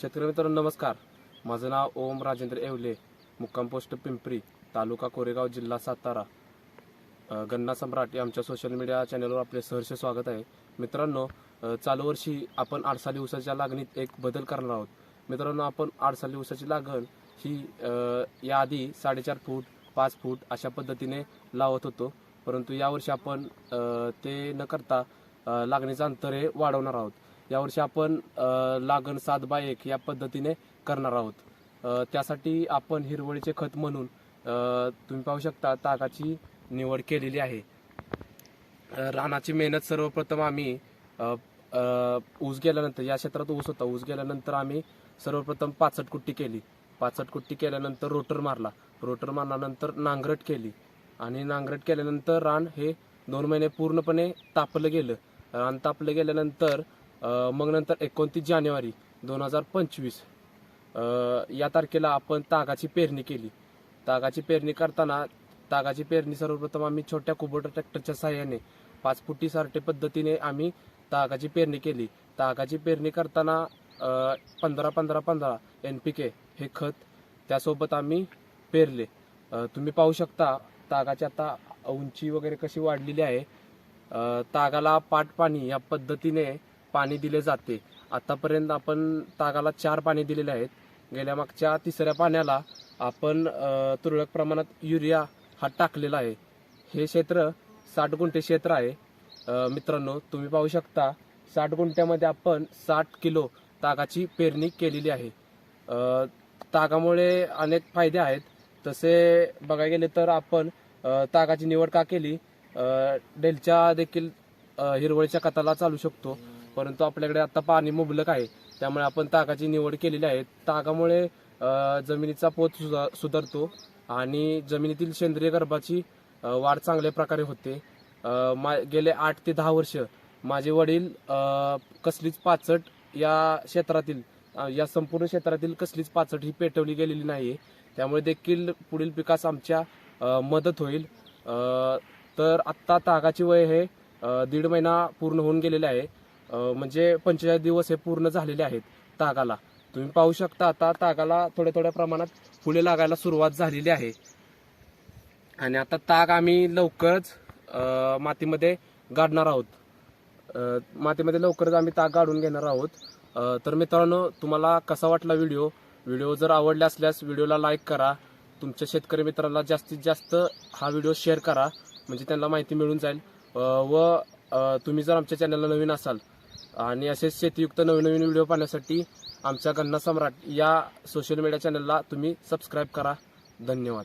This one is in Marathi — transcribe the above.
शेतकरी मित्रांनो नमस्कार. माझं नाव ओम राजेंद्र येवले मुक्काम पोस्ट पिंपरी तालुका कोरेगाव जिल्हा सातारा. गन्ना सम्राट या आमच्या सोशल मीडिया चॅनलवर आपले सहर्ष स्वागत आहे. मित्रांनो चालू वर्षी आपण आडसाली ऊसाच्या लागणीत एक बदल करणार आहोत. मित्रांनो आपण आडसाली ऊसाची लागण ही याआधी साडेचार फूट पाच फूट अशा पद्धतीने लावत होतो. परंतु यावर्षी आपण ते न करता लागणीचं अंतर हे वाढवणार आहोत. यावर्षी आपण लागण सात बाय एक या पद्धतीने करणार आहोत. त्यासाठी आपण हिरवळीचे खत म्हणून तुम्ही पाहू शकता तागाची निवड केलेली आहे. रानाची मेहनत सर्वप्रथम आम्ही ऊस गेल्यानंतर या क्षेत्रात ऊस होता. ऊस गेल्यानंतर आम्ही सर्वप्रथम पाचट कुट्टी केली. पाचट कुट्टी केल्यानंतर रोटर मारला. रोटर मारल्यानंतर नांगरट केली. आणि नांगरट केल्यानंतर रान हे दोन महिने पूर्णपणे तापलं गेलं. रान तापलं गेल्यानंतर मग नंतर एकोणतीस जानेवारी दोन हजार पंचवीस. या तारखेला आपण तागाची पेरणी केली. तागाची पेरणी करताना तागाची पेरणी सर्वप्रथम आम्ही छोट्या कुबोटा ट्रॅक्टरच्या सहाय्याने पाच फुटी सारटे पद्धतीने आम्ही तागाची पेरणी केली. तागाची पेरणी करताना पंधरा पंधरा पंधरा एन पी के हे खत त्यासोबत आम्ही पेरले. तुम्ही पाहू शकता तागाची आता उंची वगैरे कशी वाढलेली आहे. तागाला पाट पाणी या पद्धतीने पाणी दिले जाते. आतापर्यंत आपण तागाला चार पाणी दिलेले आहेत. गेल्या मागच्या तिसऱ्या पाण्याला आपण तुरळक प्रमाणात युरिया हा टाकलेला आहे. हे क्षेत्र साठ गुंठे क्षेत्र आहे. मित्रांनो तुम्ही पाहू शकता साठ गुंठ्यामध्ये आपण साठ किलो तागाची पेरणी केलेली आहे. तागामुळे अनेक फायदे आहेत. तसे बघायला गेले तर आपण तागाची निवड का केली? डेलच्या देखील हिरवळीच्या कथाला चालू शकतो. परंतु आपल्याकडे आता पाणी मुबलक आहे. त्यामुळे आपण तागाची निवड केलेली आहे. तागामुळे जमिनीचा पोत सुधा- सुधारतो आणि जमिनीतील सेंद्रिय गर्भाची वाढ चांगल्या प्रकारे होते. मा- गेले आठ ते दहा वर्ष माझे वडील कसलीच पाचट या क्षेत्रातील या संपूर्ण क्षेत्रातील कसलीच पाचट ही पेटवली गेलेली नाही त्यामुळे देखील पुढील पिकास आमच्या मदत होईल. तर आत्ता तागाची वय हे दीड महिना पूर्ण होऊन गेलेले आहे. म्हणजे पंचेचाळीस दिवस हे पूर्ण झालेले आहेत तागाला. तुम्ही पाहू शकता आता तागाला थोड्या थोड्या प्रमाणात फुले लागायला सुरुवात झालेली आहे. आणि आता ताग आम्ही लवकरच मातीमध्ये गाडणार आहोत. मातीमध्ये लवकरच आम्ही ताग गाडून घेणार आहोत. तर मित्रांनो तुम्हाला कसा वाटला व्हिडिओ? व्हिडिओ जर आवडला असल्यास व्हिडिओला लाईक करा. तुमच्या शेतकरी मित्राला जास्तीत जास्त हा व्हिडिओ शेअर करा. म्हणजे त्यांना माहिती मिळून जाईल. व तुम्ही जर आमच्या चॅनलला नवीन असाल आणि असेच शेतीयुक्त नवनवीन व्हिडिओ पाहण्यासाठी आमच्या गन्ना सम्राट या सोशल मीडिया चॅनलला तुम्ही सबस्क्राईब करा. धन्यवाद.